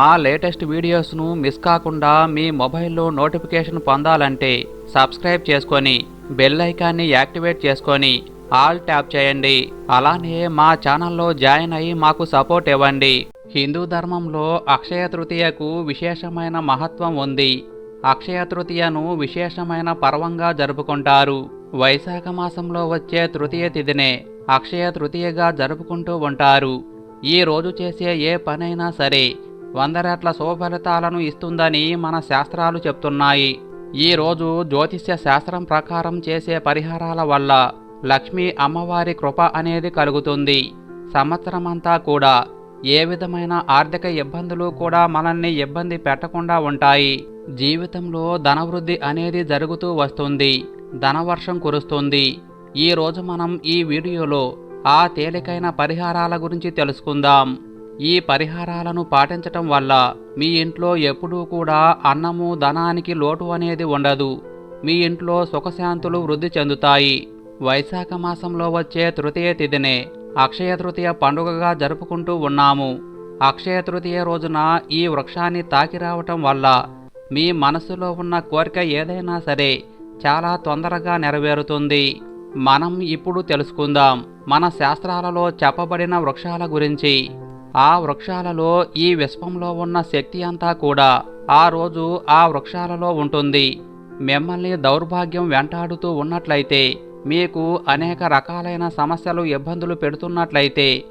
మా latest వీడియోస్ను miss కాకుండా మీ మొబైల్లో నోటిఫికేషన్ పొందాలంటే సబ్స్క్రైబ్ చేసుకొని బెల్ ఐకాన్ని యాక్టివేట్ చేసుకొని ఆల్ ట్యాప్ చేయండి. అలానే మా ఛానల్లో జాయిన్ అయ్యి మాకు సపోర్ట్ ఇవ్వండి. హిందూ ధర్మంలో అక్షయ తృతీయకు విశేషమైన మహత్వం ఉంది. అక్షయ తృతీయను విశేషమైన పర్వంగా జరుపుకుంటారు. వైశాఖ మాసంలో వచ్చే తృతీయ తిథినే అక్షయ తృతీయగా జరుపుకుంటూ ఉంటారు. ఈ రోజు చేసే ఏ పనైనా సరే వంద రెట్ల శుభఫలితాలను ఇస్తుందని మన శాస్త్రాలు చెప్తున్నాయి. ఈ రోజు జ్యోతిష్య శాస్త్రం ప్రకారం చేసే పరిహారాల వల్ల లక్ష్మీ అమ్మవారి కృప అనేది కలుగుతుంది. సంవత్సరమంతా కూడా ఏ విధమైన ఆర్థిక ఇబ్బందులు కూడా మనల్ని ఇబ్బంది పెట్టకుండా ఉంటాయి. జీవితంలో ధనవృద్ధి అనేది జరుగుతూ వస్తుంది. ధనవర్షం కురుస్తుంది. ఈరోజు మనం ఈ వీడియోలో ఆ తేలికైన పరిహారాల గురించి తెలుసుకుందాం. ఈ పరిహారాలను పాటించటం వల్ల మీ ఇంట్లో ఎప్పుడూ కూడా అన్నము ధనానికి లోటు అనేది ఉండదు. మీ ఇంట్లో సుఖశాంతులు వృద్ధి చెందుతాయి. వైశాఖ మాసంలో వచ్చే తృతీయ తిథినే అక్షయ తృతీయ పండుగగా జరుపుకుంటూ ఉన్నాము. అక్షయ తృతీయ రోజున ఈ వృక్షాన్ని తాకి రావటం వల్ల మీ మనసులో ఉన్న కోరిక ఏదైనా సరే చాలా తొందరగా నెరవేరుతుంది. మనం ఇప్పుడు తెలుసుకుందాం. మన శాస్త్రాలలో చెప్పబడిన వృక్షాల గురించి. ఆ వృక్షాలలో ఈ విశ్వంలో ఉన్న శక్తి అంతా కూడా ఆ రోజు ఆ వృక్షాలలో ఉంటుంది. మిమ్మల్ని దౌర్భాగ్యం వెంటాడుతూ ఉన్నట్లయితే మీకు అనేక రకాలైన సమస్యలు ఇబ్బందులు పెడుతున్నట్లయితే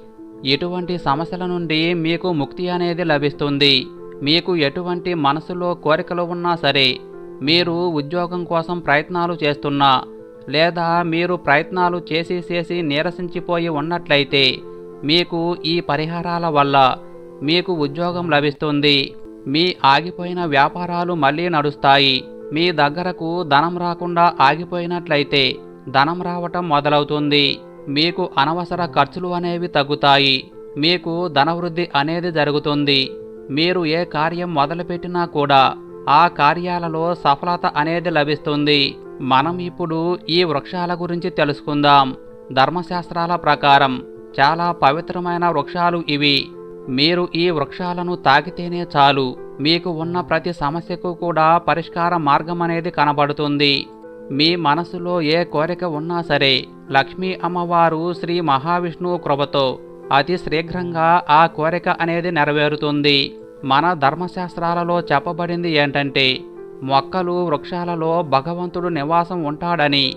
ఎటువంటి సమస్యల నుండి మీకు ముక్తి అనేది లభిస్తుంది. మీకు ఎటువంటి మనసులో కోరికలు ఉన్నా సరే మీరు ఉద్యోగం కోసం ప్రయత్నాలు చేస్తున్నా లేదా మీరు ప్రయత్నాలు చేసి చేసి నీరసించిపోయి ఉన్నట్లయితే మీకు ఈ పరిహారాల వల్ల మీకు ఉద్యోగం లభిస్తుంది. మీ ఆగిపోయిన వ్యాపారాలు మళ్ళీ నడుస్తాయి. మీ దగ్గరకు ధనం రాకుండా ఆగిపోయినట్లయితే ధనం రావటం మొదలవుతుంది. మీకు అనవసర ఖర్చులు అనేవి తగ్గుతాయి. మీకు ధనవృద్ధి అనేది జరుగుతుంది. మీరు ఏ కార్యం మొదలుపెట్టినా కూడా ఆ కార్యాలలో సఫలత అనేది లభిస్తుంది. మనం ఇప్పుడు ఈ వృక్షాల గురించి తెలుసుకుందాం. ధర్మశాస్త్రాల ప్రకారం చాలా పవిత్రమైన వృక్షాలు ఇవి. మీరు ఈ వృక్షాలను తాకితేనే చాలు. మీకు ఉన్న ప్రతి సమస్యకు కూడా పరిష్కార మార్గం అనేది కనబడుతుంది. మీ మనసులో ఏ కోరిక ఉన్నా సరే లక్ష్మీ అమ్మవారు శ్రీ మహావిష్ణువు కృపతో అతి శీఘ్రంగా ఆ కోరిక అనేది నెరవేరుతుంది. మన ధర్మశాస్త్రాలలో చెప్పబడింది ఏంటంటే మొక్కలు వృక్షాలలో భగవంతుడు నివాసం ఉంటాడని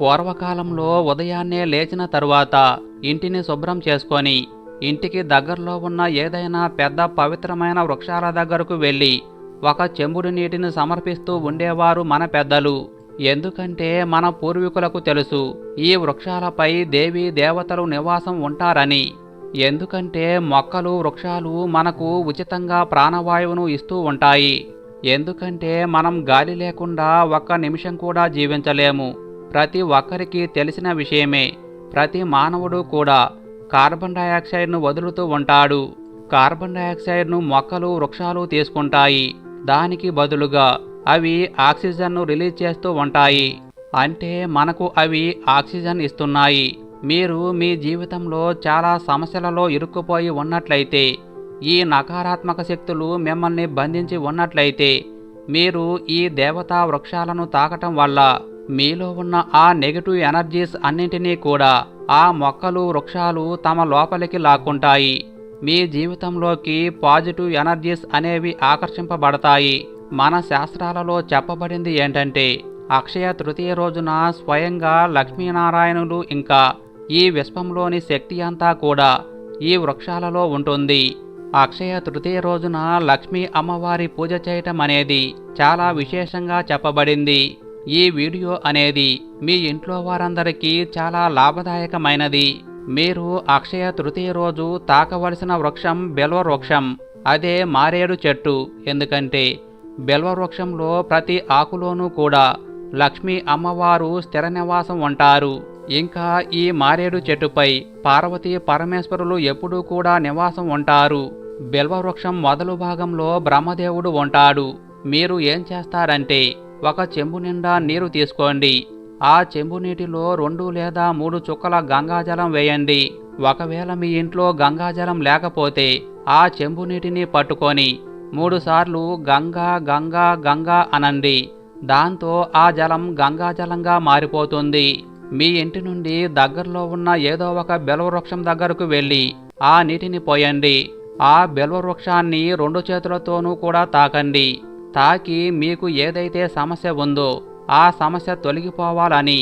పూర్వకాలంలో ఉదయాన్నే లేచిన తరువాత ఇంటిని శుభ్రం చేసుకొని ఇంటికి దగ్గరలో ఉన్న ఏదైనా పెద్ద పవిత్రమైన వృక్షాల దగ్గరకు వెళ్ళి ఒక చెంబుడు నీటిని సమర్పిస్తూ ఉండేవారు మన పెద్దలు. ఎందుకంటే మన పూర్వీకులకు తెలుసు ఈ వృక్షాలపై దేవీ దేవతలు నివాసం ఉంటారని. ఎందుకంటే మొక్కలు వృక్షాలు మనకు ఉచితంగా ప్రాణవాయువును ఇస్తూ ఉంటాయి. ఎందుకంటే మనం గాలి లేకుండా ఒక్క నిమిషం కూడా జీవించలేము. ప్రతి ఒక్కరికి తెలిసిన విషయమే. ప్రతి మానవుడు కూడా కార్బన్ డయాక్సైడ్ను వదులుతూ ఉంటాడు. కార్బన్ డయాక్సైడ్ను మొక్కలు వృక్షాలు తీసుకుంటాయి. దానికి బదులుగా అవి ఆక్సిజన్ను రిలీజ్ చేస్తూ ఉంటాయి. అంటే మనకు అవి ఆక్సిజన్ ఇస్తున్నాయి. మీరు మీ జీవితంలో చాలా సమస్యలలో ఇరుక్కుపోయి ఉన్నట్లయితే ఈ నకారాత్మక శక్తులు మిమ్మల్ని బంధించి ఉన్నట్లయితే మీరు ఈ దేవతా వృక్షాలను తాకటం వల్ల మీలో ఉన్న ఆ నెగటివ్ ఎనర్జీస్ అన్నింటినీ కూడా ఆ మొక్కలు వృక్షాలు తమ లోపలికి లాక్కుంటాయి. మీ జీవితంలోకి పాజిటివ్ ఎనర్జీస్ అనేవి ఆకర్షింపబడతాయి. మన శాస్త్రాలలో చెప్పబడింది ఏంటంటే అక్షయ తృతీయ రోజున స్వయంగా లక్ష్మీనారాయణులు ఇంకా ఈ విశ్వంలోని శక్తి అంతా కూడా ఈ వృక్షాలలో ఉంటుంది. అక్షయ తృతీయ రోజున లక్ష్మీ అమ్మవారి పూజ చేయటం అనేది చాలా విశేషంగా చెప్పబడింది. ఈ వీడియో అనేది మీ ఇంట్లో వారందరికీ చాలా లాభదాయకమైనది. మీరు అక్షయ తృతీయ రోజు తాకవలసిన వృక్షం బెల్వ వృక్షం అదే మారేడు చెట్టు. ఎందుకంటే బెల్వ వృక్షంలో ప్రతి ఆకులోనూ కూడా లక్ష్మీ అమ్మవారు స్థిర నివాసం ఉంటారు. ఇంకా ఈ మారేడు చెట్టుపై పార్వతీ పరమేశ్వరులు ఎప్పుడూ కూడా నివాసం ఉంటారు. బెల్వవృక్షం మొదలు భాగంలో బ్రహ్మదేవుడు ఉంటాడు. మీరు ఏం చేస్తారంటే ఒక చెంబు నిండా నీరు తీసుకోండి. ఆ చెంబు నీటిలో రెండు లేదా మూడు చుక్కల గంగాజలం వేయండి. ఒకవేళ మీ ఇంట్లో గంగాజలం లేకపోతే ఆ చెంబు నీటిని పట్టుకొని మూడుసార్లు గంగా గంగా గంగా అనండి. దాంతో ఆ జలం గంగాజలంగా మారిపోతుంది. మీ ఇంటి నుండి దగ్గరలో ఉన్న ఏదో ఒక బెలవృక్షం దగ్గరకు వెళ్ళి ఆ నీటిని పోయండి. ఆ బెలవృక్షాన్ని రెండు చేతులతోనూ కూడా తాకండి. తాకి మీకు ఏదైతే సమస్య ఉందో ఆ సమస్య తొలగిపోవాలని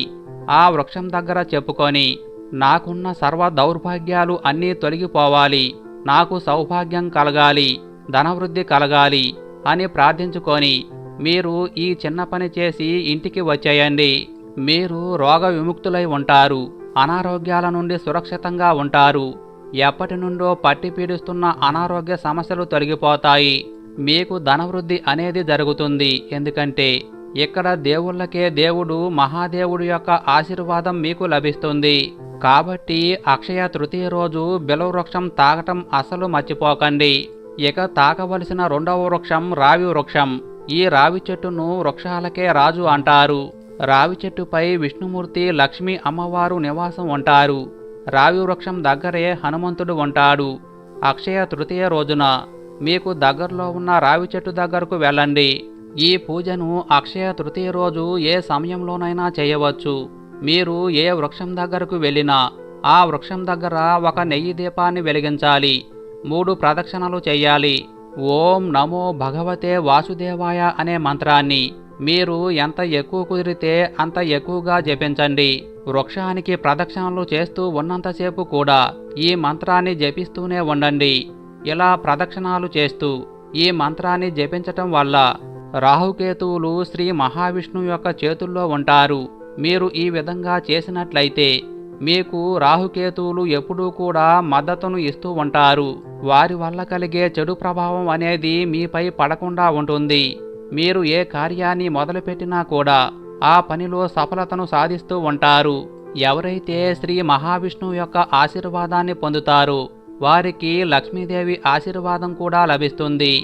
ఆ వృక్షం దగ్గర చెప్పుకొని నాకున్న సర్వ దౌర్భాగ్యాలు అన్నీ తొలగిపోవాలి నాకు సౌభాగ్యం కలగాలి ధనవృద్ధి కలగాలి అని ప్రార్థించుకొని మీరు ఈ చిన్న పని చేసి ఇంటికి వచ్చేయండి. మీరు రోగ విముక్తులై ఉంటారు అనారోగ్యాల నుండి సురక్షితంగా ఉంటారు. ఎప్పటి నుండో పట్టి పీడిస్తున్న అనారోగ్య సమస్యలు తొలగిపోతాయి. మీకు ధనవృద్ధి అనేది జరుగుతుంది. ఎందుకంటే ఇక్కడ దేవుళ్ళకే దేవుడు మహాదేవుడు యొక్క ఆశీర్వాదం మీకు లభిస్తుంది. కాబట్టి అక్షయ తృతీయ రోజు బిలవృక్షం తాగటం అసలు మర్చిపోకండి. ఇక తాకవలసిన రెండవ వృక్షం రావి వృక్షం. ఈ రావి చెట్టును వృక్షాలకే రాజు అంటారు. రావి చెట్టుపై విష్ణుమూర్తి లక్ష్మీ అమ్మవారు నివాసం ఉంటారు. రావి వృక్షం దగ్గరే హనుమంతుడు ఉంటాడు. అక్షయ తృతీయ రోజున మీకు దగ్గరలో ఉన్న రావి చెట్టు దగ్గరకు వెళ్ళండి. ఈ పూజను అక్షయ తృతీయ రోజు ఏ సమయంలోనైనా చేయవచ్చు. మీరు ఏ వృక్షం దగ్గరకు వెళ్ళినా ఆ వృక్షం దగ్గర ఒక నెయ్యి దీపాన్ని వెలిగించాలి. మూడు ప్రదక్షిణలు చేయాలి. ఓం నమో భగవతే వాసుదేవాయ అనే మంత్రాన్ని మీరు ఎంత ఎక్కువ కుదిరితే అంత ఎక్కువగా జపించండి. వృక్షానికి ప్రదక్షిణలు చేస్తూ ఉన్నంతసేపు కూడా ఈ మంత్రాన్ని జపిస్తూనే ఉండండి. ఇలా ప్రదక్షిణాలు చేస్తూ ఈ మంత్రాన్ని జపించటం వల్ల రాహుకేతువులు శ్రీ మహావిష్ణువు యొక్క చేతుల్లో ఉంటారు. మీరు ఈ విధంగా చేసినట్లయితే మీకు రాహుకేతువులు ఎప్పుడూ కూడా మద్దతును ఇస్తూ ఉంటారు. వారి వల్ల కలిగే చెడు ప్రభావం అనేది మీపై పడకుండా ఉంటుంది. మీరు ఏ కార్యాన్ని మొదలుపెట్టినా కూడా ఆ పనిలో సఫలతను సాధిస్తూ ఉంటారు. ఎవరైతే శ్రీ మహావిష్ణువు యొక్క ఆశీర్వాదాన్ని పొందుతారో వారికి లక్ష్మీదేవి ఆశీర్వాదం కూడా లభిస్తుంది.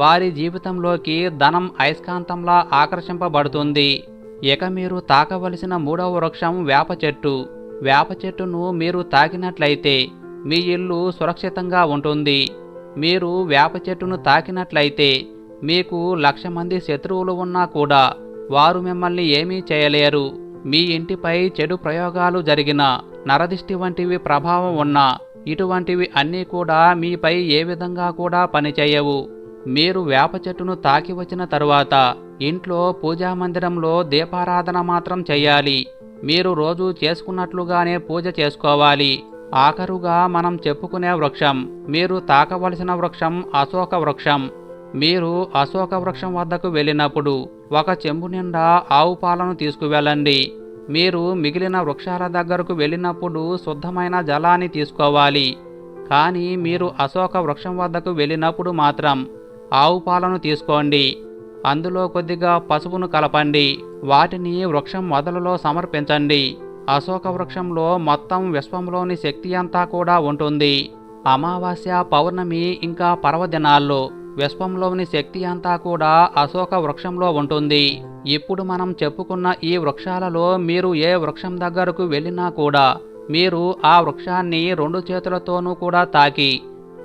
వారి జీవితంలోకి ధనం అయస్కాంతంలా ఆకర్షింపబడుతుంది. ఇక మీరు తాకవలసిన మూడవ వృక్షం వేప చెట్టు. వేప చెట్టును మీరు తాకినట్లయితే మీ ఇల్లు సురక్షితంగా ఉంటుంది. మీరు వేప చెట్టును తాకినట్లయితే మీకు లక్ష మంది శత్రువులు ఉన్నా కూడా వారు మిమ్మల్ని ఏమీ చేయలేరు. మీ ఇంటిపై చెడు ప్రయోగాలు జరిగిన నరదిష్టి వంటివి ప్రభావం ఉన్నా ఇటువంటివి అన్నీ కూడా మీపై ఏ విధంగా కూడా పనిచేయవు. మీరు వేప చెట్టును తాకి వచ్చిన తరువాత ఇంట్లో పూజా మందిరంలో దీపారాధన మాత్రం చేయాలి. మీరు రోజు చేసుకున్నట్లుగానే పూజ చేసుకోవాలి. ఆఖరుగా మనం చెప్పుకునే వృక్షం మీరు తాకవలసిన వృక్షం అశోక వృక్షం. మీరు అశోక వృక్షం వద్దకు వెళ్ళినప్పుడు ఒక చెంబు నిండా ఆవు పాలను తీసుకువెళ్ళండి. మీరు మిగిలిన వృక్షాల దగ్గరకు వెళ్ళినప్పుడు శుద్ధమైన జలాన్ని తీసుకోవాలి. కానీ మీరు అశోక వృక్షం వద్దకు వెళ్ళినప్పుడు మాత్రం ఆవు పాలను తీసుకోండి. అందులో కొద్దిగా పసుపును కలపండి. వాటిని వృక్షం మొదలలో సమర్పించండి. అశోక వృక్షంలో మొత్తం విశ్వంలోని శక్తి అంతా కూడా ఉంటుంది. అమావాస్య పౌర్ణమి ఇంకా పర్వదినాల్లో విశ్వంలోని శక్తి అంతా కూడా అశోక వృక్షంలో ఉంటుంది. ఇప్పుడు మనం చెప్పుకున్న ఈ వృక్షాలలో మీరు ఏ వృక్షం దగ్గరకు వెళ్ళినా కూడా మీరు ఆ వృక్షాన్ని రెండు చేతులతోనూ కూడా తాకి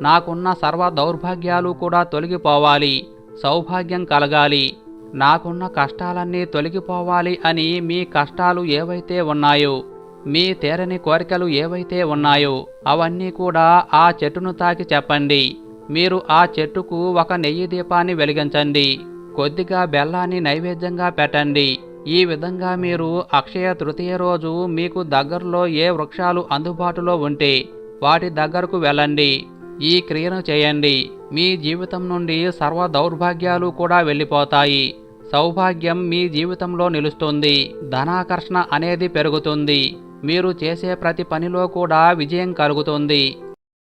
నాకున్న సర్వ దౌర్భాగ్యాలు కూడా తొలగిపోవాలి సౌభాగ్యం కలగాలి నాకున్న కష్టాలన్నీ తొలగిపోవాలి అని మీ కష్టాలు ఏవైతే ఉన్నాయో మీ తేరని కోరికలు ఏవైతే ఉన్నాయో అవన్నీ కూడా ఆ చెట్టును తాకి చెప్పండి. మీరు ఆ చెట్టుకు ఒక నెయ్యి దీపాన్ని వెలిగించండి. కొద్దిగా బెల్లాన్ని నైవేద్యంగా పెట్టండి. ఈ విధంగా మీరు అక్షయ తృతీయ రోజు మీకు దగ్గరలో ఏ వృక్షాలు అందుబాటులో ఉంటే వాటి దగ్గరకు వెళ్ళండి. ఈ క్రియను చేయండి. మీ జీవితం నుండి సర్వ దౌర్భాగ్యాలు కూడా వెళ్ళిపోతాయి. సౌభాగ్యం మీ జీవితంలో నిలుస్తుంది. ధనాకర్షణ అనేది పెరుగుతుంది. మీరు చేసే ప్రతి పనిలో కూడా విజయం కలుగుతుంది.